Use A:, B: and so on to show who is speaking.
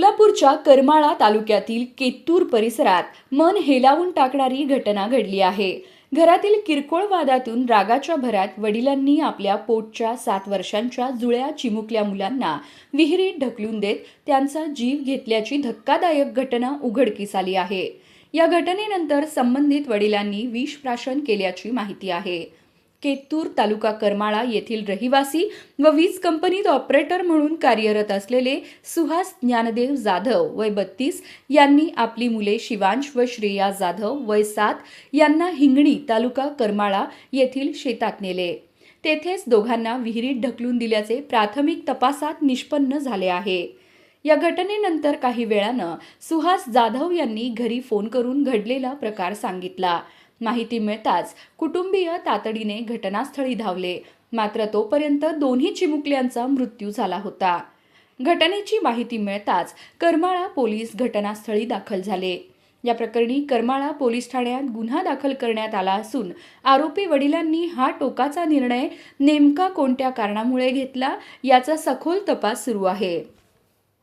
A: कोल्हापूरच्या करमाळा तालुक्यातील केतूर परिसरात मन हेलावून टाकणारी घटना घडली आहे. घरातील किरकोळ वादातून रागाच्या भरात वडिलांनी आपल्या पोटच्या सात वर्षांच्या जुळ्या चिमुकल्या मुलांना विहिरीत ढकलून देत त्यांचा जीव घेतल्याची धक्कादायक घटना उघडकीस आली आहे. या घटनेनंतर संबंधित वडिलांनी विष प्राशन केल्याची माहिती आहे. केतूर तालुका करमाळा येथील रहिवासी व वीज कंपनीत ऑपरेटर म्हणून कार्यरत असलेले सुहास ज्ञानदेव जाधव वय बत्तीस यांनी आपली मुले शिवांश व श्रेया जाधव वय सात यांना हिंगणी तालुका करमाळा येथील शेतात नेले. तेथेच दोघांना विहिरीत ढकलून दिल्याचे प्राथमिक तपासात निष्पन्न झाले आहे. या घटनेनंतर काही वेळानं सुहास जाधव यांनी घरी फोन करून घडलेला प्रकार सांगितला. माहिती मिळताच कुटुंबीय तातडीने घटनास्थळी धावले. मात्र तोपर्यंत दोन्ही चिमुकल्यांचा मृत्यू झाला होता. घटनेची माहिती मिळताच करमाळा पोलीस घटनास्थळी दाखल झाले. या प्रकरणी करमाळा पोलीस ठाण्यात गुन्हा दाखल करण्यात आला असून आरोपी वडिलांनी हा टोकाचा निर्णय नेमका कोणत्या कारणामुळे घेतला याचा सखोल तपास सुरू आहे.